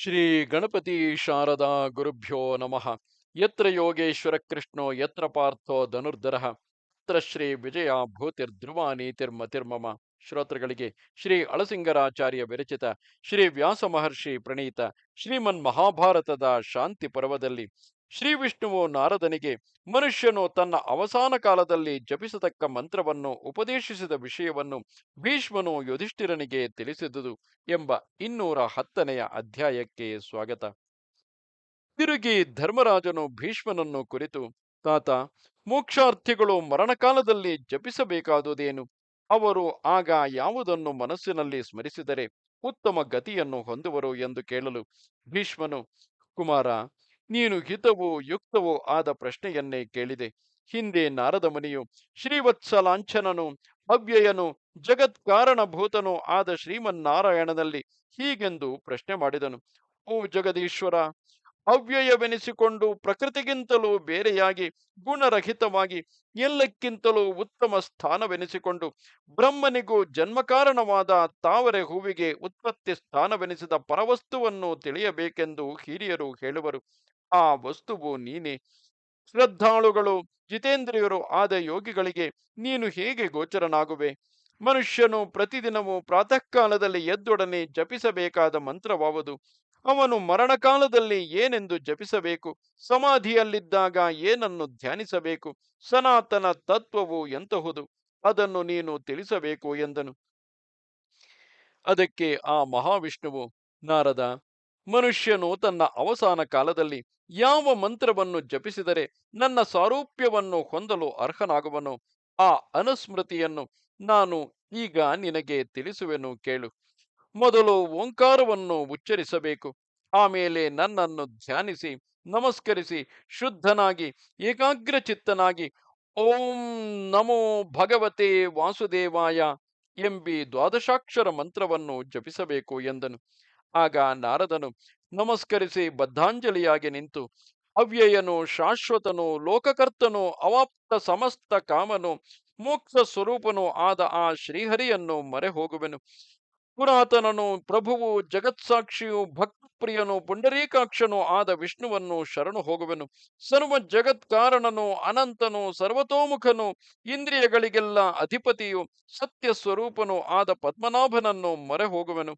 ಶ್ರೀ ಗಣಪತಿ ಶಾರದಾ ಗುರುಭ್ಯೋ ನಮಃ. ಯತ್ರ ಯೋಗೇಶ್ವರ ಕೃಷ್ಣೋ, ಯತ್ರ ಪಾರ್ಥೋ ಧನುರ್ಧರಃ. ತತ್ರ ಶ್ರೀ ವಿಜಯ ಭೂತಿರ್ಧ್ರುವ ನೀತಿರ್ಮತಿರ್ಮಮ ಶ್ರೋತೃಗಳಿಗೆ ಶ್ರೀ ಅಳಸಿಂಗರಾಚಾರ್ಯ ವಿರಚಿತ ಶ್ರೀ ವ್ಯಾಸ ಮಹರ್ಷಿ ಪ್ರಣೀತ ಶ್ರೀಮನ್ ಮಹಾಭಾರತದ ಶಾಂತಿ ಪರ್ವದಲ್ಲಿ ಶ್ರೀ ವಿಷ್ಣುವು ನಾರದನಿಗೆ, ಮನುಷ್ಯನು ತನ್ನ ಅವಸಾನ ಕಾಲದಲ್ಲಿ ಜಪಿಸತಕ್ಕ ಮಂತ್ರವನ್ನು ಉಪದೇಶಿಸಿದ ವಿಷಯವನ್ನು ಭೀಷ್ಮನು ಯುಧಿಷ್ಠಿರನಿಗೆ ತಿಳಿಸಿದುದು ಎಂಬ ಇನ್ನೂರ ಹತ್ತನೆಯ ಅಧ್ಯಾಯಕ್ಕೆ ಸ್ವಾಗತ. ತಿರುಗಿ ಧರ್ಮರಾಜನು ಭೀಷ್ಮನನ್ನು ಕುರಿತು, ತಾತ, ಮೋಕ್ಷಾರ್ಥಿಗಳು ಮರಣಕಾಲದಲ್ಲಿ ಜಪಿಸಬೇಕಾದುದೇನು? ಅವರು ಆಗ ಯಾವುದನ್ನು ಮನಸ್ಸಿನಲ್ಲಿ ಸ್ಮರಿಸಿದರೆ ಉತ್ತಮ ಗತಿಯನ್ನು ಹೊಂದುವರು ಎಂದು ಕೇಳಲು ಭೀಷ್ಮನು, ಕುಮಾರ ನೀನು ಹಿತವೋ ಯುಕ್ತವೋ ಆದ ಪ್ರಶ್ನೆಯನ್ನೇ ಕೇಳಿದೆ. ಹಿಂದೆ ನಾರದ ಮುನಿಯು ಶ್ರೀವತ್ಸಲಾಂಛನನು ಅವ್ಯಯನು ಜಗತ್ಕಾರಣಭೂತನು ಆದ ಶ್ರೀಮನ್ನಾರಾಯಣನಲ್ಲಿ ಹೀಗೆಂದು ಪ್ರಶ್ನೆ ಮಾಡಿದನು. ಓ ಜಗದೀಶ್ವರ ಅವ್ಯಯವೆನಿಸಿಕೊಂಡು ಪ್ರಕೃತಿಗಿಂತಲೂ ಬೇರೆಯಾಗಿ, ಗುಣರಹಿತವಾಗಿ, ಎಲ್ಲಕ್ಕಿಂತಲೂ ಉತ್ತಮ ಸ್ಥಾನವೆನಿಸಿಕೊಂಡು, ಬ್ರಹ್ಮನಿಗೂ ಜನ್ಮಕಾರಣವಾದ ತಾವರೆ ಹೂವಿಗೆ ಉತ್ಪತ್ತಿ ಸ್ಥಾನವೆನಿಸಿದ ಪರವಸ್ತುವನ್ನು ತಿಳಿಯಬೇಕೆಂದು ಹಿರಿಯರು ಹೇಳುವರು. ಆ ವಸ್ತುವು ನೀನೇ. ಶ್ರದ್ಧಾಳುಗಳು, ಜಿತೇಂದ್ರಿಯರು ಆದ ಯೋಗಿಗಳಿಗೆ ನೀನು ಹೇಗೆ ಗೋಚರನಾಗುವೆ? ಮನುಷ್ಯನು ಪ್ರತಿದಿನವೂ ಪ್ರಾತಃ ಕಾಲದಲ್ಲಿ ಎದ್ದೊಡನೆ ಜಪಿಸಬೇಕಾದ ಮಂತ್ರವಾವುದು. ಅವನು ಮರಣಕಾಲದಲ್ಲಿ ಏನೆಂದು ಜಪಿಸಬೇಕು? ಸಮಾಧಿಯಲ್ಲಿದ್ದಾಗ ಏನನ್ನು ಧ್ಯಾನಿಸಬೇಕು? ಸನಾತನ ತತ್ವವು ಎಂತಹುದು? ಅದನ್ನು ನೀನು ತಿಳಿಸಬೇಕು ಎಂದನು. ಅದಕ್ಕೆ ಆ ಮಹಾವಿಷ್ಣುವು, ನಾರದ ಮನುಷ್ಯನು ತನ್ನ ಅವಸಾನ ಕಾಲದಲ್ಲಿ ಯಾವ ಮಂತ್ರವನ್ನು ಜಪಿಸಿದರೆ ನನ್ನ ಸಾರೂಪ್ಯವನ್ನು ಹೊಂದಲು ಅರ್ಹನಾಗುವನು? ಆ ಅನುಸ್ಮೃತಿಯನ್ನು ನಾನು ಈಗ ನಿನಗೆ ತಿಳಿಸುವೆನು ಕೇಳು. ಮೊದಲು ಓಂಕಾರವನ್ನು ಉಚ್ಚರಿಸಬೇಕು. ಆಮೇಲೆ ನನ್ನನ್ನು ಧ್ಯಾನಿಸಿ, ನಮಸ್ಕರಿಸಿ, ಶುದ್ಧನಾಗಿ, ಏಕಾಗ್ರಚಿತ್ತನಾಗಿ, ಓಂ ನಮೋ ಭಗವತೆ ವಾಸುದೇವಾಯ ಎಂಬಿ ದ್ವಾದಶಾಕ್ಷರ ಮಂತ್ರವನ್ನು ಜಪಿಸಬೇಕು ಎಂದನು. ಆಗ ನಾರದನು ನಮಸ್ಕರಿಸಿ ಬದ್ಧಾಂಜಲಿಯಾಗಿ ನಿಂತು ಅವ್ಯಯನು ಶಾಶ್ವತನು, ಲೋಕಕರ್ತನು, ಅವಾಪ್ತ ಸಮಸ್ತ ಕಾಮನು, ಮೋಕ್ಷ ಸ್ವರೂಪನು ಆದ ಆ ಶ್ರೀಹರಿಯನ್ನು ಮರೆ ಹೋಗುವೆನು ಪುರಾತನನು, ಪ್ರಭುವು, ಜಗತ್ಸಾಕ್ಷಿಯು, ಭಕ್ತಪ್ರಿಯನು, ಪುಂಡರೀಕಾಕ್ಷನು ಆದ ವಿಷ್ಣುವನ್ನು ಶರಣು ಹೋಗುವೆನು. ಸರ್ವ ಜಗತ್ಕಾರಣನು, ಅನಂತನು, ಸರ್ವತೋಮುಖನು, ಇಂದ್ರಿಯಗಳಿಗೆಲ್ಲ ಅಧಿಪತಿಯು, ಸತ್ಯ ಸ್ವರೂಪನು ಆದ ಪದ್ಮನಾಭನನ್ನು ಮರೆ ಹೋಗುವೆನು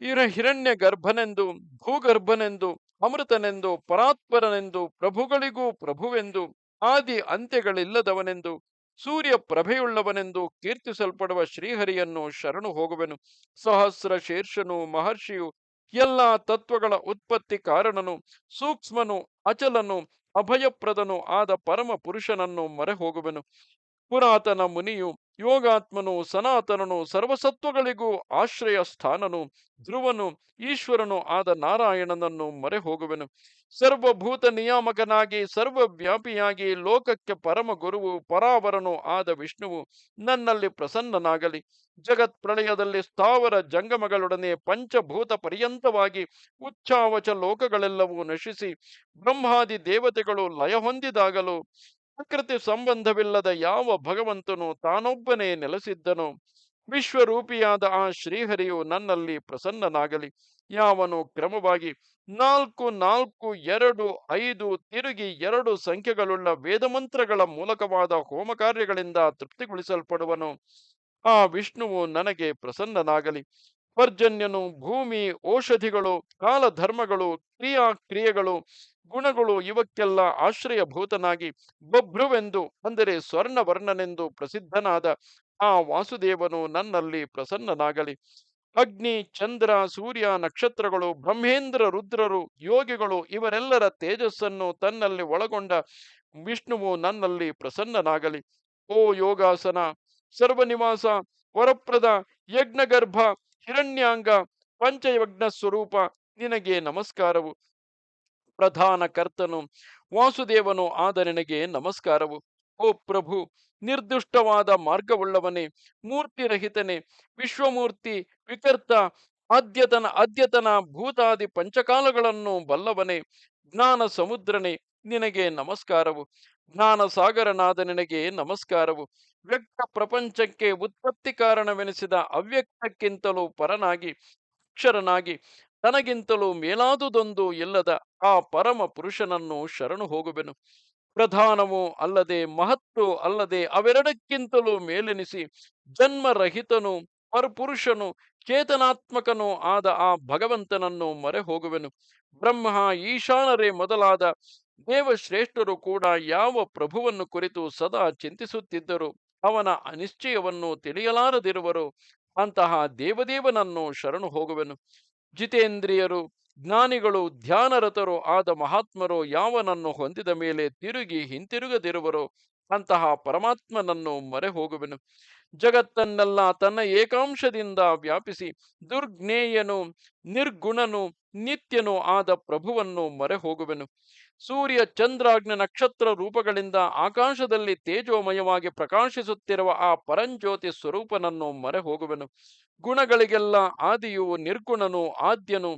ಇರ ಹಿರಣ್ಯ ಗರ್ಭನೆಂದು, ಭೂಗರ್ಭನೆಂದು, ಅಮೃತನೆಂದು, ಪರಾತ್ಪರನೆಂದು, ಪ್ರಭುಗಳಿಗೂ ಪ್ರಭುವೆಂದು, ಆದಿ ಅಂತ್ಯಗಳಿಲ್ಲದವನೆಂದು, ಸೂರ್ಯ ಪ್ರಭೆಯುಳ್ಳವನೆಂದು ಕೀರ್ತಿಸಲ್ಪಡುವ ಶ್ರೀಹರಿಯನ್ನು ಶರಣು ಹೋಗುವೆನು. ಸಹಸ್ರ ಶೀರ್ಷನು, ಮಹರ್ಷಿಯು, ಎಲ್ಲ ತತ್ವಗಳ ಉತ್ಪತ್ತಿ ಕಾರಣನು, ಸೂಕ್ಷ್ಮನು, ಅಚಲನು, ಅಭಯಪ್ರದನು ಆದ ಪರಮ ಪುರುಷನನ್ನು ಮರೆ ಹೋಗುವೆನು ಪುರಾತನ ಮುನಿಯು, ಯೋಗಾತ್ಮನು, ಸನಾತನನು, ಸರ್ವಸತ್ವಗಳಿಗೂ ಆಶ್ರಯ ಸ್ಥಾನನು, ಧ್ರುವನು, ಈಶ್ವರನು ಆದ ನಾರಾಯಣನನ್ನು ಮರೆ ಹೋಗುವೆನು ಸರ್ವಭೂತ ನಿಯಾಮಕನಾಗಿ, ಸರ್ವವ್ಯಾಪಿಯಾಗಿ, ಲೋಕಕ್ಕೆ ಪರಮ ಗುರುವು, ಪರಾವರನು ಆದ ವಿಷ್ಣುವು ನನ್ನಲ್ಲಿ ಪ್ರಸನ್ನನಾಗಲಿ. ಜಗತ್ ಪ್ರಳಯದಲ್ಲಿ ಸ್ಥಾವರ ಜಂಗಮಗಳೊಡನೆ ಪಂಚಭೂತ ಪರ್ಯಂತವಾಗಿ ಉಚ್ಚಾವಚ ಲೋಕಗಳೆಲ್ಲವೂ ನಶಿಸಿ, ಬ್ರಹ್ಮಾದಿ ದೇವತೆಗಳು ಲಯ ಹೊಂದಿದಾಗಲೂ ಪ್ರಕೃತಿ ಸಂಬಂಧವಿಲ್ಲದ ಯಾವ ಭಗವಂತನು ತಾನೊಬ್ಬನೇ ನೆಲೆಸಿದ್ದನು, ವಿಶ್ವರೂಪಿಯಾದ ಆ ಶ್ರೀಹರಿಯು ನನ್ನಲ್ಲಿ ಪ್ರಸನ್ನನಾಗಲಿ. ಯಾವನು ಕ್ರಮವಾಗಿ ನಾಲ್ಕು ನಾಲ್ಕು ಎರಡು ಐದು ತಿರುಗಿ ಎರಡು ಸಂಖ್ಯೆಗಳುಳ್ಳ ವೇದಮಂತ್ರಗಳ ಮೂಲಕವಾದ ಹೋಮ ಕಾರ್ಯಗಳಿಂದ ತೃಪ್ತಿಗೊಳಿಸಲ್ಪಡುವನು. ಆ ವಿಷ್ಣುವು ನನಗೆ ಪ್ರಸನ್ನನಾಗಲಿ. ಪರ್ಜನ್ಯನು ಭೂಮಿ, ಔಷಧಿಗಳು, ಕಾಲಧರ್ಮಗಳು ಕ್ರಿಯಾ ಕ್ರಿಯೆಗಳು ಗುಣಗಳು ಇವಕ್ಕೆಲ್ಲ ಆಶ್ರಯಭೂತನಾಗಿ ಬಭ್ರುವೆಂದು, ಅಂದರೆ ಸ್ವರ್ಣವರ್ಣನೆಂದು ಪ್ರಸಿದ್ಧನಾದ ಆ ವಾಸುದೇವನು ನನ್ನಲ್ಲಿ ಪ್ರಸನ್ನನಾಗಲಿ. ಅಗ್ನಿ, ಚಂದ್ರ, ಸೂರ್ಯ, ನಕ್ಷತ್ರಗಳು, ಬ್ರಹ್ಮೇಂದ್ರ, ರುದ್ರರು, ಯೋಗಿಗಳು ಇವರೆಲ್ಲರ ತೇಜಸ್ಸನ್ನು ತನ್ನಲ್ಲಿ ಒಳಗೊಂಡ ವಿಷ್ಣುವು ನನ್ನಲ್ಲಿ ಪ್ರಸನ್ನನಾಗಲಿ. ಓ ಯೋಗಾಸನ, ಸರ್ವನಿವಾಸ, ವರಪ್ರದ ಯಜ್ಞಗರ್ಭ ಹಿರಣ್ಯಾಂಗ ಪಂಚಯಜ್ಞ ಸ್ವರೂಪ ನಿನಗೆ ನಮಸ್ಕಾರವು. ಪ್ರಧಾನ ಕರ್ತನು ವಾಸುದೇವನು ಆದ ನಿನಗೆ ನಮಸ್ಕಾರವು. ಓ ಪ್ರಭು, ನಿರ್ದುಷ್ಟವಾದ ಮಾರ್ಗವುಳ್ಳವನೇ, ಮೂರ್ತಿರಹಿತನೇ, ವಿಶ್ವಮೂರ್ತಿ, ವಿಕರ್ತ, ಅದ್ಯತನ ಅದ್ಯತನ ಭೂತಾದಿ ಪಂಚಕಾಲಗಳನ್ನು ಬಲ್ಲವನೇ, ಜ್ಞಾನ ಸಮುದ್ರನೇ ನಿನಗೆ ನಮಸ್ಕಾರವು. ಜ್ಞಾನ ಸಾಗರನಾದ ನಿನಗೆ ನಮಸ್ಕಾರವು. ವ್ಯಕ್ತ ಪ್ರಪಂಚಕ್ಕೆ ಉತ್ಪತ್ತಿ ಕಾರಣವೆನಿಸಿದ ಅವ್ಯಕ್ತಕ್ಕಿಂತಲೂ ಪರನಾಗಿ ಅಕ್ಷರನಾಗಿ ತನಗಿಂತಲೂ ಮೇಲಾದುದೊಂದು ಇಲ್ಲದ ಆ ಪರಮ ಪುರುಷನನ್ನು ಶರಣು ಹೋಗುವೆನು. ಪ್ರಧಾನವೂ ಅಲ್ಲದೆ, ಮಹತ್ತು ಅಲ್ಲದೆ, ಅವೆರಡಕ್ಕಿಂತಲೂ ಮೇಲೆನಿಸಿ, ಜನ್ಮರಹಿತನು ಪರಪುರುಷನು ಚೇತನಾತ್ಮಕನೂ ಆದ ಆ ಭಗವಂತನನ್ನು ಮೊರೆ ಹೋಗುವೆನು ಬ್ರಹ್ಮ, ಈಶಾನರೇ ಮೊದಲಾದ ದೇವಶ್ರೇಷ್ಠರು ಕೂಡ ಯಾವ ಪ್ರಭುವನ್ನು ಕುರಿತು ಸದಾ ಚಿಂತಿಸುತ್ತಿದ್ದರು, ಅವನ ಅನಿಶ್ಚಯವನ್ನು ತಿಳಿಯಲಾರದಿರುವರು, ಅಂತಹ ದೇವದೇವನನ್ನು ಶರಣು ಹೋಗುವೆನು. ಜಿತೇಂದ್ರಿಯರು, ಜ್ಞಾನಿಗಳು, ಧ್ಯಾನರತರು ಆದ ಮಹಾತ್ಮರು ಯಾವನನ್ನು ಹೊಂದಿದ ಮೇಲೆ ತಿರುಗಿ ಹಿಂತಿರುಗದಿರುವರು, ಅಂತಹ ಪರಮಾತ್ಮನನ್ನು ಮರೆ ಹೋಗುವೆನು ಜಗತ್ತನ್ನೆಲ್ಲ ತನ್ನ ಏಕಾಂಶದಿಂದ ವ್ಯಾಪಿಸಿ ದುರ್ಜ್ಞೇಯನು ನಿರ್ಗುಣನು ನಿತ್ಯನು ಆದ ಪ್ರಭುವನ್ನು ಮೊರೆ ಹೋಗುವೆನು ಸೂರ್ಯ ಚಂದ್ರಾಗ್ನ ನಕ್ಷತ್ರ ರೂಪಗಳಿಂದ ಆಕಾಶದಲ್ಲಿ ತೇಜೋಮಯವಾಗಿ ಪ್ರಕಾಶಿಸುತ್ತಿರುವ ಆ ಪರಂಜ್ಯೋತಿ ಸ್ವರೂಪನನ್ನು ಮೊರೆ ಹೋಗುವೆನು ಗುಣಗಳಿಗೆಲ್ಲ ಆದಿಯು ನಿರ್ಗುಣನು ಆದ್ಯನು,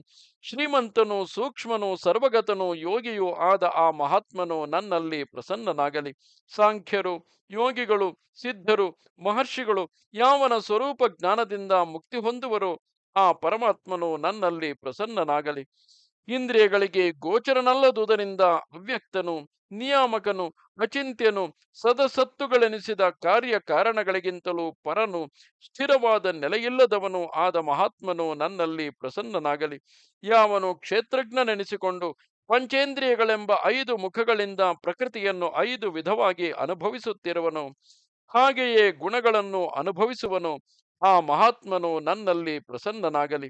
ಶ್ರೀಮಂತನು ಸೂಕ್ಷ್ಮನು ಸರ್ವಗತನು ಯೋಗಿಯೂ ಆದ ಆ ಮಹಾತ್ಮನು ನನ್ನಲ್ಲಿ ಪ್ರಸನ್ನನಾಗಲಿ. ಸಾಂಖ್ಯರು, ಯೋಗಿಗಳು, ಸಿದ್ಧರು, ಮಹರ್ಷಿಗಳು, ಯಾವನ ಸ್ವರೂಪ ಜ್ಞಾನದಿಂದ ಮುಕ್ತಿ ಹೊಂದುವರೋ ಆ ಪರಮಾತ್ಮನು ನನ್ನಲ್ಲಿ ಪ್ರಸನ್ನನಾಗಲಿ. ಇಂದ್ರಿಯಗಳಿಗೆ ಗೋಚರನಲ್ಲದುದರಿಂದ ಅವ್ಯಕ್ತನು, ನಿಯಾಮಕನು, ಅಚಿಂತ್ಯನು, ಸದಸತ್ತುಗಳೆನಿಸಿದ ಕಾರ್ಯ ಕಾರಣಗಳಿಗಿಂತಲೂ ಪರನು, ಸ್ಥಿರವಾದ ನೆಲೆಯಿಲ್ಲದವನು ಆದ ಮಹಾತ್ಮನು ನನ್ನಲ್ಲಿ ಪ್ರಸನ್ನನಾಗಲಿ. ಯಾವನು ಕ್ಷೇತ್ರಜ್ಞನೆನಿಸಿಕೊಂಡು ಪಂಚೇಂದ್ರಿಯಗಳೆಂಬ ಐದು ಮುಖಗಳಿಂದ ಪ್ರಕೃತಿಯನ್ನು ಐದು ವಿಧವಾಗಿ ಅನುಭವಿಸುತ್ತಿರುವನು, ಹಾಗೆಯೇ ಗುಣಗಳನ್ನು ಅನುಭವಿಸುವನು ಆ ಮಹಾತ್ಮನು ನನ್ನಲ್ಲಿ ಪ್ರಸನ್ನನಾಗಲಿ.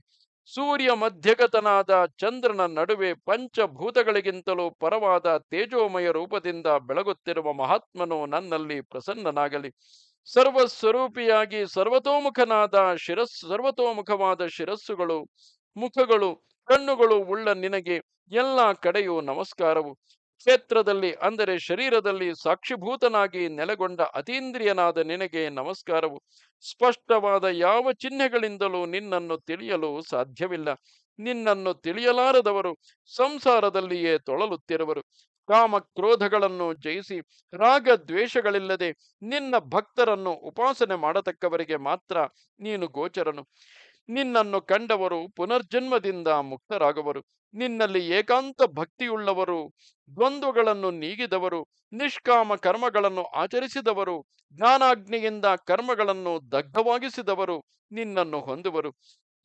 ಸೂರ್ಯ ಮಧ್ಯಗತನಾದ ಚಂದ್ರನ ನಡುವೆ ಪಂಚಭೂತಗಳಿಗಿಂತಲೂ ಪರವಾದ ತೇಜೋಮಯ ರೂಪದಿಂದ ಬೆಳಗುತ್ತಿರುವ ಮಹಾತ್ಮನು ನನ್ನಲ್ಲಿ ಪ್ರಸನ್ನನಾಗಲಿ. ಸರ್ವಸ್ವರೂಪಿಯಾಗಿ ಸರ್ವತೋಮುಖನಾದ ಶಿರಸ್, ಸರ್ವತೋಮುಖವಾದ ಶಿರಸ್ಸುಗಳು, ಮುಖಗಳು, ಕಣ್ಣುಗಳು ಉಳ್ಳ ನಿನಗೆ ಎಲ್ಲ ಕಡೆಯೂ ನಮಸ್ಕಾರವು. ಕ್ಷೇತ್ರದಲ್ಲಿ, ಅಂದರೆ ಶರೀರದಲ್ಲಿ ಸಾಕ್ಷಿಭೂತನಾಗಿ ನೆಲೆಗೊಂಡ ಅತೀಂದ್ರಿಯನಾದ ನಿನಗೆ ನಮಸ್ಕಾರವು. ಸ್ಪಷ್ಟವಾದ ಯಾವ ಚಿಹ್ನೆಗಳಿಂದಲೂ ನಿನ್ನನ್ನು ತಿಳಿಯಲು ಸಾಧ್ಯವಿಲ್ಲ. ನಿನ್ನನ್ನು ತಿಳಿಯಲಾರದವರು ಸಂಸಾರದಲ್ಲಿಯೇ ತೊಳಲುತ್ತಿರುವರು. ಕಾಮ ಕ್ರೋಧಗಳನ್ನು ಜಯಿಸಿ ರಾಗ ದ್ವೇಷಗಳಿಲ್ಲದೆ ನಿನ್ನ ಭಕ್ತರನ್ನು ಉಪಾಸನೆ ಮಾಡತಕ್ಕವರಿಗೆ ಮಾತ್ರ ನೀನು ಗೋಚರನು. ನಿನ್ನನ್ನು ಕಂಡವರು ಪುನರ್ಜನ್ಮದಿಂದ ಮುಕ್ತರಾಗುವರು. ನಿನ್ನಲ್ಲಿ ಏಕಾಂತ ಭಕ್ತಿಯುಳ್ಳವರು, ದ್ವಂದ್ವಗಳನ್ನು ನೀಗಿದವರು, ನಿಷ್ಕಾಮ ಕರ್ಮಗಳನ್ನು ಆಚರಿಸಿದವರು, ಜ್ಞಾನಾಗ್ನಿಯಿಂದ ಕರ್ಮಗಳನ್ನು ದಗ್ಧವಾಗಿಸಿದವರು ನಿನ್ನನ್ನು ಹೊಂದುವರು.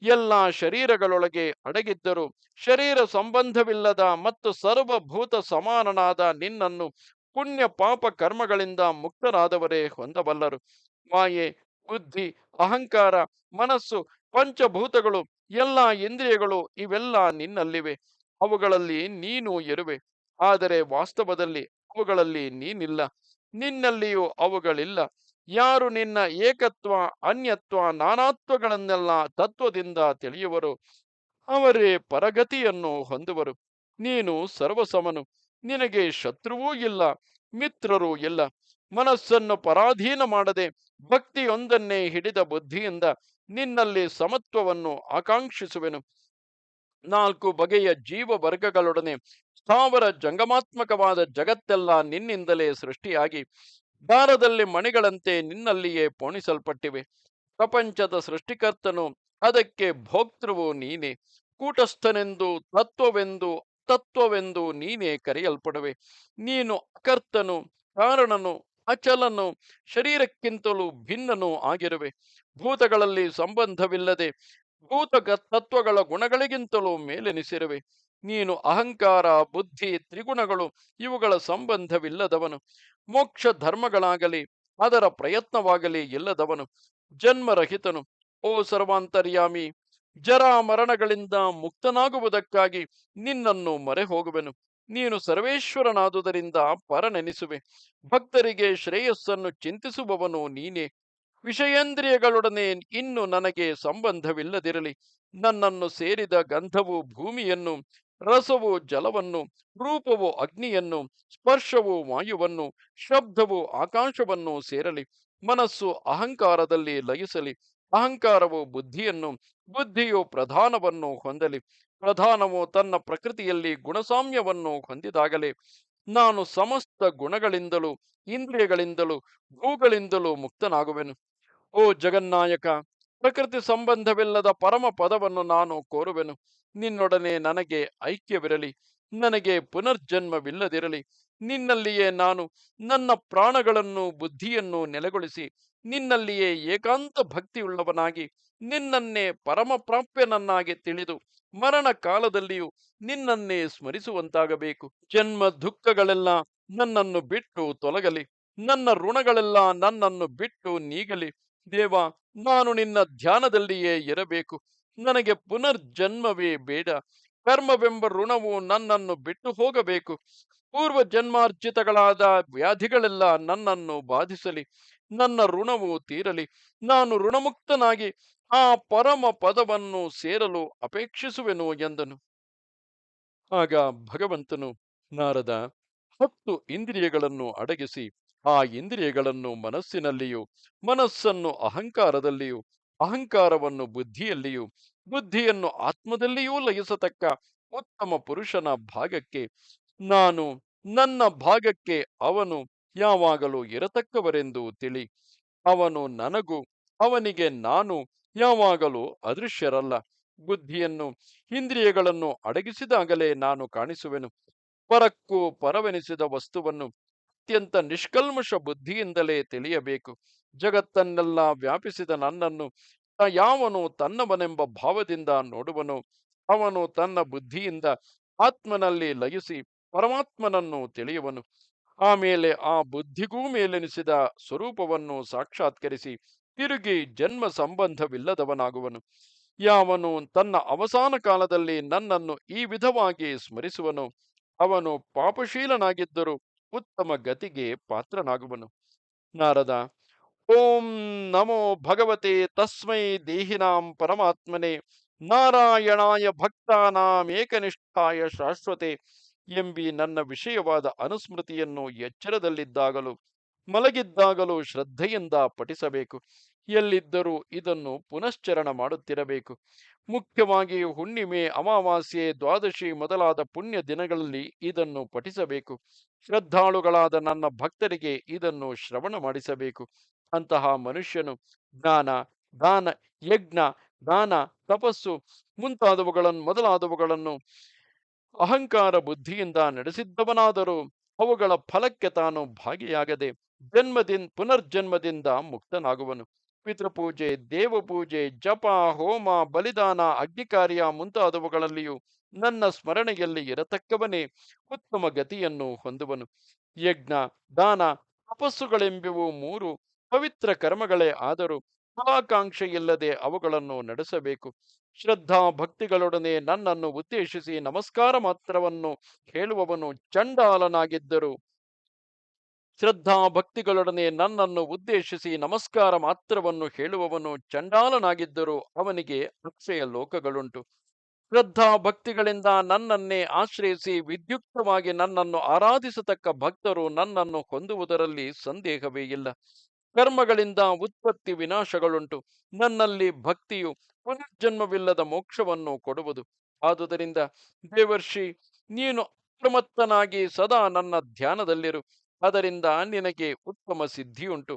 ಎಲ್ಲ ಶರೀರಗಳೊಳಗೆ ಅಡಗಿದ್ದರು. ಶರೀರ ಸಂಬಂಧವಿಲ್ಲದ ಮತ್ತು ಸರ್ವಭೂತ ಸಮಾನನಾದ ನಿನ್ನನ್ನು ಪುಣ್ಯ ಪಾಪ ಕರ್ಮಗಳಿಂದ ಮುಕ್ತರಾದವರೇ ಹೊಂದಬಲ್ಲರು. ಮಾಯೆ, ಬುದ್ಧಿ, ಅಹಂಕಾರ, ಮನಸ್ಸು ಪಂಚಭೂತಗಳು, ಎಲ್ಲ ಇಂದ್ರಿಯಗಳು ಇವೆಲ್ಲ ನಿನ್ನಲ್ಲಿವೆ. ಅವುಗಳಲ್ಲಿ ನೀನು ಇರುವೆ. ಆದರೆ ವಾಸ್ತವದಲ್ಲಿ ಅವುಗಳಲ್ಲಿ ನೀನಿಲ್ಲ. ನಿನ್ನಲ್ಲಿಯೂ ಅವುಗಳಿಲ್ಲ. ಯಾರು ನಿನ್ನ ಏಕತ್ವ, ಅನ್ಯತ್ವ, ನಾನಾತ್ವಗಳನ್ನೆಲ್ಲ ತತ್ವದಿಂದ ತಿಳಿಯುವರು. ಅವರೇ ಪರಗತಿಯನ್ನು ಹೊಂದುವರು. ನೀನು ಸರ್ವಸಮನು. ನಿನಗೆ ಶತ್ರುವೂ ಇಲ್ಲ, ಮಿತ್ರರೂ ಇಲ್ಲ. ಮನಸ್ಸನ್ನು ಪರಾಧೀನ ಮಾಡದೆ ಭಕ್ತಿಯೊಂದನ್ನೇ ಹಿಡಿದ ಬುದ್ಧಿಯಿಂದ ನಿನ್ನಲ್ಲಿ ಸಮತ್ವವನ್ನು ಆಕಾಂಕ್ಷಿಸುವೆನು. ನಾಲ್ಕು ಬಗೆಯ ಜೀವ ವರ್ಗಗಳೊಡನೆ ಸ್ಥಾವರ ಜಂಗಮಾತ್ಮಕವಾದ ಜಗತ್ತೆಲ್ಲ ನಿನ್ನಿಂದಲೇ ಸೃಷ್ಟಿಯಾಗಿ ದಾರದಲ್ಲಿ ಮಣಿಗಳಂತೆ ನಿನ್ನಲ್ಲಿಯೇ ಪೋಣಿಸಲ್ಪಟ್ಟಿವೆ. ಪ್ರಪಂಚದ ಸೃಷ್ಟಿಕರ್ತನು ಅದಕ್ಕೆ ಭೋಕ್ತೃವು ನೀನೇ. ಕೂಟಸ್ಥನೆಂದು ತತ್ವವೆಂದು ತತ್ವವೆಂದು ನೀನೇ ಕರೆಯಲ್ಪಡುವೆ. ನೀನು ಅಕರ್ತನು, ಕಾರಣನು ಅಚಲನು ಶರೀರಕ್ಕಿಂತಲೂ ಭಿನ್ನನು ಆಗಿರುವೆ. ಭೂತಗಳಲ್ಲಿ ಸಂಬಂಧವಿಲ್ಲದೆ ಭೂತ ತತ್ವಗಳ ಗುಣಗಳಿಗಿಂತಲೂ ಮೇಲೆನಿಸಿರುವೆ. ನೀನು ಅಹಂಕಾರ, ಬುದ್ಧಿ, ತ್ರಿಗುಣಗಳು ಇವುಗಳ ಸಂಬಂಧವಿಲ್ಲದವನು. ಮೋಕ್ಷ ಧರ್ಮಗಳಾಗಲಿ, ಅದರ ಪ್ರಯತ್ನವಾಗಲಿ ಇಲ್ಲದವನು. ಜನ್ಮರಹಿತನು. ಓ ಸರ್ವಾಂತರ್ಯಾಮಿ ಜರ ಮರಣಗಳಿಂದ ಮುಕ್ತನಾಗುವುದಕ್ಕಾಗಿ ನಿನ್ನನ್ನು ಮರೆ ಹೋಗುವೆನು ನೀನು ಸರ್ವೇಶ್ವರನಾದುದರಿಂದ ಪರನೆನಿಸುವೆ. ಭಕ್ತರಿಗೆ ಶ್ರೇಯಸ್ಸನ್ನು ಚಿಂತಿಸುವವನು ನೀನೇ. ವಿಷಯೇಂದ್ರಿಯಗಳೊಡನೆ ಇನ್ನು ನನಗೆ ಸಂಬಂಧವಿಲ್ಲದಿರಲಿ. ನನ್ನನ್ನು ಸೇರಿದ ಗಂಧವು ಭೂಮಿಯನ್ನು, ರಸವು ಜಲವನ್ನು, ರೂಪವು ಅಗ್ನಿಯನ್ನು, ಸ್ಪರ್ಶವು ವಾಯುವನ್ನು, ಶಬ್ದವು ಆಕಾಶವನ್ನು ಸೇರಲಿ. ಮನಸ್ಸು ಅಹಂಕಾರದಲ್ಲಿ ಲಯಿಸಲಿ. ಅಹಂಕಾರವು ಬುದ್ಧಿಯನ್ನು, ಬುದ್ಧಿಯು ಪ್ರಧಾನವನ್ನು ಹೊಂದಲಿ. ಪ್ರಧಾನವು ತನ್ನ ಪ್ರಕೃತಿಯಲ್ಲಿ ಗುಣಸಾಮ್ಯವನ್ನು ಹೊಂದಿದಾಗಲೇ ನಾನು ಸಮಸ್ತ ಗುಣಗಳಿಂದಲೂ, ಇಂದ್ರಿಯಗಳಿಂದಲೂ, ಭೂಗಳಿಂದಲೂ ಮುಕ್ತನಾಗುವೆನು. ಓ ಜಗನ್ನಾಯಕ, ಪ್ರಕೃತಿ ಸಂಬಂಧವಿಲ್ಲದ ಪರಮ ಪದವನ್ನು ನಾನು ಕೋರುವೆನು. ನಿನ್ನೊಡನೆ ನನಗೆ ಐಕ್ಯವಿರಲಿ. ನನಗೆ ಪುನರ್ಜನ್ಮವಿಲ್ಲದಿರಲಿ. ನಿನ್ನಲ್ಲಿಯೇ ನಾನು ನನ್ನ ಪ್ರಾಣಗಳನ್ನು, ಬುದ್ಧಿಯನ್ನು ನೆಲೆಗೊಳಿಸಿ, ನಿನ್ನಲ್ಲಿಯೇ ಏಕಾಂತ ಭಕ್ತಿಯುಳ್ಳವನಾಗಿ, ನಿನ್ನನ್ನೇ ಪರಮಪ್ರಾಪ್ಯನನ್ನಾಗಿ ತಿಳಿದು, ಮರಣ ಕಾಲದಲ್ಲಿಯೂ ನಿನ್ನನ್ನೇ ಸ್ಮರಿಸುವಂತಾಗಬೇಕು. ಜನ್ಮ ದುಃಖಗಳೆಲ್ಲ ನನ್ನನ್ನು ಬಿಟ್ಟು ತೊಲಗಲಿ, ನನ್ನ ಋಣಗಳೆಲ್ಲ ನನ್ನನ್ನು ಬಿಟ್ಟು ನೀಗಲಿ. ದೇವ, ನಾನು ನಿನ್ನ ಧ್ಯಾನದಲ್ಲಿಯೇ ಇರಬೇಕು. ನನಗೆ ಪುನರ್ಜನ್ಮವೇ ಬೇಡ. ಕರ್ಮವೆಂಬ ಋಣವು ನನ್ನನ್ನು ಬಿಟ್ಟು ಹೋಗಬೇಕು. ಪೂರ್ವ ಜನ್ಮಾರ್ಜಿತಗಳಾದ ವ್ಯಾಧಿಗಳೆಲ್ಲ ನನ್ನನ್ನು ಬಾಧಿಸಲಿ, ನನ್ನ ಋಣವು ತೀರಲಿ, ನಾನು ಋಣಮುಕ್ತನಾಗಿ ಆ ಪರಮ ಪದವನ್ನು ಸೇರಲು ಅಪೇಕ್ಷಿಸುವೆನು ಎಂದನು. ಆಗ ಭಗವಂತನು, ನಾರದ, ಹತ್ತು ಇಂದ್ರಿಯಗಳನ್ನು ಅಡಗಿಸಿ, ಆ ಇಂದ್ರಿಯಗಳನ್ನು ಮನಸ್ಸಿನಲ್ಲಿಯೂ, ಮನಸ್ಸನ್ನು ಅಹಂಕಾರದಲ್ಲಿಯೂ, ಅಹಂಕಾರವನ್ನು ಬುದ್ಧಿಯಲ್ಲಿಯೂ, ಬುದ್ಧಿಯನ್ನು ಆತ್ಮದಲ್ಲಿಯೂ ಲಯಿಸತಕ್ಕ ಉತ್ತಮ ಪುರುಷನ ಭಾಗಕ್ಕೆ ನಾನು ನನ್ನ ಭಾಗಕ್ಕೆ ಅವನು ಯಾವಾಗಲೂ ಇರತಕ್ಕವರೆಂದು ತಿಳಿ. ಅವನು ನನಗೂ, ಅವನಿಗೆ ನಾನು ಯಾವಾಗಲೂ ಅದೃಶ್ಯರಲ್ಲ. ಬುದ್ಧಿಯನ್ನು, ಇಂದ್ರಿಯಗಳನ್ನು ಅಡಗಿಸಿದಾಗಲೇ ನಾನು ಕಾಣಿಸುವೆನು. ಪರಕ್ಕೂ ಪರವೆನಿಸಿದ ವಸ್ತುವನ್ನು ಅತ್ಯಂತ ನಿಷ್ಕಲ್ಮಶ ಬುದ್ಧಿಯಿಂದಲೇ ತಿಳಿಯಬೇಕು. ಜಗತ್ತನ್ನೆಲ್ಲ ವ್ಯಾಪಿಸಿದ ನನ್ನನ್ನು ಯಾವನು ತನ್ನವನೆಂಬ ಭಾವದಿಂದ ನೋಡುವನು. ಅವನು ತನ್ನ ಬುದ್ಧಿಯಿಂದ ಆತ್ಮನಲ್ಲಿ ಲಯಿಸಿ ಪರಮಾತ್ಮನನ್ನು ತಿಳಿಯುವನು. ಆಮೇಲೆ ಆ ಬುದ್ಧಿಗೂ ಮೇಲೆನಿಸಿದ ಸ್ವರೂಪವನ್ನು ಸಾಕ್ಷಾತ್ಕರಿಸಿ ತಿರುಗಿ ಜನ್ಮ ಸಂಬಂಧವಿಲ್ಲದವನಾಗುವನು. ಯಾವನು ತನ್ನ ಅವಸಾನ ಕಾಲದಲ್ಲಿ ನನ್ನನ್ನು ಈ ವಿಧವಾಗಿ ಸ್ಮರಿಸುವನು, ಅವನು ಪಾಪಶೀಲನಾಗಿದ್ದರೂ ಉತ್ತಮ ಗತಿಗೆ ಪಾತ್ರನಾಗುವನು. ನಾರದ, ಓಂ ನಮೋ ಭಗವತೆ, ತಸ್ಮೈ ದೇಹಿನಾಂ ಪರಮಾತ್ಮನೆ, ನಾರಾಯಣಾಯ ಭಕ್ತಾನಾಮೇಕನಿಷ್ಠಾಯ ಶಾಶ್ವತೆ ಎಂಬಿ ನನ್ನ ವಿಷಯವಾದ ಅನುಸ್ಮೃತಿಯನ್ನು ಎಚ್ಚರದಲ್ಲಿದ್ದಾಗಲೂ, ಮಲಗಿದ್ದಾಗಲೂ ಶ್ರದ್ಧೆಯಿಂದ ಪಠಿಸಬೇಕು. ಎಲ್ಲಿದ್ದರೂ ಇದನ್ನು ಪುನಶ್ಚರಣ ಮಾಡುತ್ತಿರಬೇಕು. ಮುಖ್ಯವಾಗಿ ಹುಣ್ಣಿಮೆ, ಅಮಾವಾಸ್ಯೆ, ದ್ವಾದಶಿ ಮೊದಲಾದ ಪುಣ್ಯ ದಿನಗಳಲ್ಲಿ ಇದನ್ನು ಪಠಿಸಬೇಕು. ಶ್ರದ್ಧಾಳುಗಳಾದ ನನ್ನ ಭಕ್ತರಿಗೆ ಇದನ್ನು ಶ್ರವಣ ಮಾಡಿಸಬೇಕು. ಅಂತಹ ಮನುಷ್ಯನು ಜ್ಞಾನ, ದಾನ, ಯಜ್ಞ, ದಾನ, ತಪಸ್ಸು ಮುಂತಾದವುಗಳನ್ನು ಮೊದಲಾದವುಗಳನ್ನು ಅಹಂಕಾರ ಬುದ್ಧಿಯಿಂದ ನಡೆಸಿದ್ದವನಾದರೂ ಅವುಗಳ ಫಲಕ್ಕೆ ತಾನು ಭಾಗಿಯಾಗದೆ ಜನ್ಮದಿಂದ ಪುನರ್ಜನ್ಮದಿಂದ ಮುಕ್ತನಾಗುವನು. ಪಿತೃಪೂಜೆ, ದೇವಪೂಜೆ, ಜಪ, ಹೋಮ, ಬಲಿದಾನ, ಅಗ್ನಿಕಾರ್ಯ ಮುಂತಾದವುಗಳಲ್ಲಿಯೂ ನನ್ನ ಸ್ಮರಣೆಯಲ್ಲಿ ಇರತಕ್ಕವನೇ ಉತ್ತಮ ಗತಿಯನ್ನು ಹೊಂದುವನು. ಯಜ್ಞ, ದಾನ, ತಪಸ್ಸುಗಳೆಂಬುವು ಮೂರು ಪವಿತ್ರ ಕರ್ಮಗಳೇ ಆದರೂ ಫಲಾಕಾಂಕ್ಷೆಯಿಲ್ಲದೆ ಅವುಗಳನ್ನು ನಡೆಸಬೇಕು. ಶ್ರದ್ಧಾ ಭಕ್ತಿಗಳೊಡನೆ ನನ್ನನ್ನು ಉದ್ದೇಶಿಸಿ ನಮಸ್ಕಾರ ಮಾತ್ರವನ್ನು ಹೇಳುವವನು ಚಂಡಾಲನಾಗಿದ್ದರು. ಶ್ರದ್ಧಾ ಭಕ್ತಿಗಳೊಡನೆ ನನ್ನನ್ನು ಉದ್ದೇಶಿಸಿ ನಮಸ್ಕಾರ ಮಾತ್ರವನ್ನು ಹೇಳುವವನು ಚಂಡಾಲನಾಗಿದ್ದರೂ. ಅವನಿಗೆ ಅಕ್ಷಯ ಲೋಕಗಳುಂಟು. ಶ್ರದ್ಧಾ ಭಕ್ತಿಗಳಿಂದ ನನ್ನನ್ನೇ ಆಶ್ರಯಿಸಿ ವಿದ್ಯುಕ್ತವಾಗಿ ನನ್ನನ್ನು ಆರಾಧಿಸತಕ್ಕ ಭಕ್ತರು ನನ್ನನ್ನು ಹೊಂದುವುದರಲ್ಲಿ ಸಂದೇಹವೇ ಇಲ್ಲ. ಕರ್ಮಗಳಿಂದ ಉತ್ಪತ್ತಿ ವಿನಾಶಗಳುಂಟು. ನನ್ನಲ್ಲಿ ಭಕ್ತಿಯು ಪುನರ್ಜನ್ಮವಿಲ್ಲದ ಮೋಕ್ಷವನ್ನು ಕೊಡುವುದು. ಆದುದರಿಂದ ದೇವರ್ಷಿ, ನೀನು ಅಪ್ರಮತ್ತನಾಗಿ ಸದಾ ನನ್ನ ಧ್ಯಾನದಲ್ಲಿರು. ಅದರಿಂದ ನಿನಗೆ ಉತ್ತಮ ಸಿದ್ಧಿಯುಂಟು.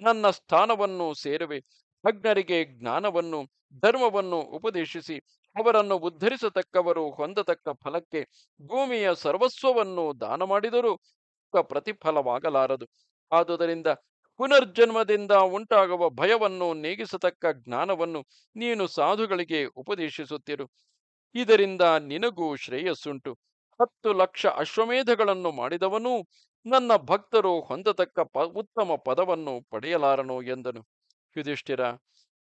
ನನ್ನ ಸ್ಥಾನವನ್ನು ಸೇರುವೆ. ಭಗ್ನರಿಗೆ ಜ್ಞಾನವನ್ನು, ಧರ್ಮವನ್ನು ಉಪದೇಶಿಸಿ. ಅವರನ್ನು ಉದ್ಧರಿಸತಕ್ಕವರು ಹೊಂದತಕ್ಕ ಫಲಕ್ಕೆ ಭೂಮಿಯ ಸರ್ವಸ್ವವನ್ನು ದಾನ ಮಾಡಿದರೂ ಪ್ರತಿಫಲವಾಗಲಾರದು. ಆದುದರಿಂದ ಪುನರ್ಜನ್ಮದಿಂದ ಉಂಟಾಗುವ ಭಯವನ್ನು ನೀಗಿಸತಕ್ಕ ಜ್ಞಾನವನ್ನು ನೀನು ಸಾಧುಗಳಿಗೆ ಉಪದೇಶಿಸುತ್ತಿರು. ಇದರಿಂದ ನಿನಗೂ ಶ್ರೇಯಸ್ಸುಂಟು. ಹತ್ತು ಲಕ್ಷ ಅಶ್ವಮೇಧಗಳನ್ನು ಮಾಡಿದವನು ನನ್ನ ಭಕ್ತರು ಹೊಂದತಕ್ಕ ಪ, ಉತ್ತಮ ಪದವನ್ನು ಪಡೆಯಲಾರನು ಎಂದನು. ಯುಧಿಷ್ಠಿರ,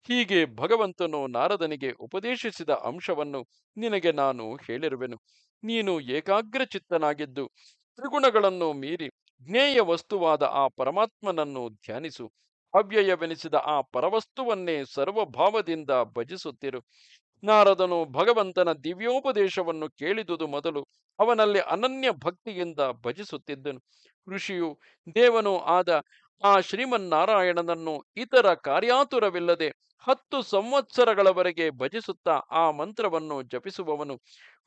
ಹೀಗೆ ಭಗವಂತನು ನಾರದನಿಗೆ ಉಪದೇಶಿಸಿದ ಅಂಶವನ್ನು ನಿನಗೆ ನಾನು ಹೇಳಿರುವೆನು. ನೀನು ಏಕಾಗ್ರ ಚಿತ್ತನಾಗಿದ್ದು ತ್ರಿಗುಣಗಳನ್ನು ಮೀರಿ ಜ್ಞೇಯ ವಸ್ತುವಾದ ಆ ಪರಮಾತ್ಮನನ್ನು ಧ್ಯಾನಿಸು. ಅವ್ಯಯವೆನಿಸಿದ ಆ ಪರವಸ್ತುವನ್ನೇ ಸರ್ವಭಾವದಿಂದ ಭಜಿಸುತ್ತಿರು. ನಾರದನು ಭಗವಂತನ ದಿವ್ಯೋಪದೇಶವನ್ನು ಕೇಳಿದುದು ಮೊದಲು ಅವನಲ್ಲಿ ಅನನ್ಯ ಭಕ್ತಿಯಿಂದ ಭಜಿಸುತ್ತಿದ್ದನು. ಋಷಿಯು, ದೇವನು ಆದ ಆ ಶ್ರೀಮನ್ನಾರಾಯಣನನ್ನು ಇತರ ಕಾರ್ಯಾತುರವಿಲ್ಲದೆ ಹತ್ತು ಸಂವತ್ಸರಗಳವರೆಗೆ ಭಜಿಸುತ್ತಾ ಆ ಮಂತ್ರವನ್ನು ಜಪಿಸುವವನು.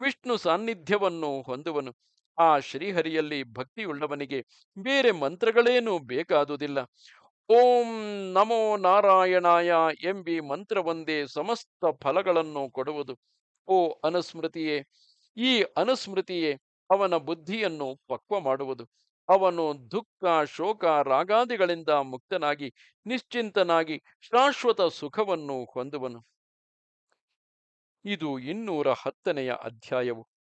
ವಿಷ್ಣು ಸಾನ್ನಿಧ್ಯವನ್ನು ಹೊಂದುವನು. ಆ ಶ್ರೀಹರಿಯಲ್ಲಿ ಭಕ್ತಿಯುಳ್ಳವನಿಗೆ ಬೇರೆ ಮಂತ್ರಗಳೇನೂ ಬೇಕಾದುದಿಲ್ಲ. ಓಂ ನಮೋ ನಾರಾಯಣಾಯ ಎಂಬಿ ಮಂತ್ರವೊಂದೇ ಸಮಸ್ತ ಫಲಗಳನ್ನು ಕೊಡುವುದು. ಓ ಅನುಸ್ಮೃತಿಯೇ, ಈ ಅನುಸ್ಮೃತಿಯೇ ಅವನ ಬುದ್ಧಿಯನ್ನು ಪಕ್ವ ಮಾಡುವುದು. ಅವನು ದುಃಖ, ಶೋಕ, ರಾಗಾದಿಗಳಿಂದ ಮುಕ್ತನಾಗಿ, ನಿಶ್ಚಿಂತನಾಗಿ ಶಾಶ್ವತ ಸುಖವನ್ನು ಹೊಂದುವನು. ಇದು ಇನ್ನೂರ ಹತ್ತನೆಯ ಅಧ್ಯಾಯವು.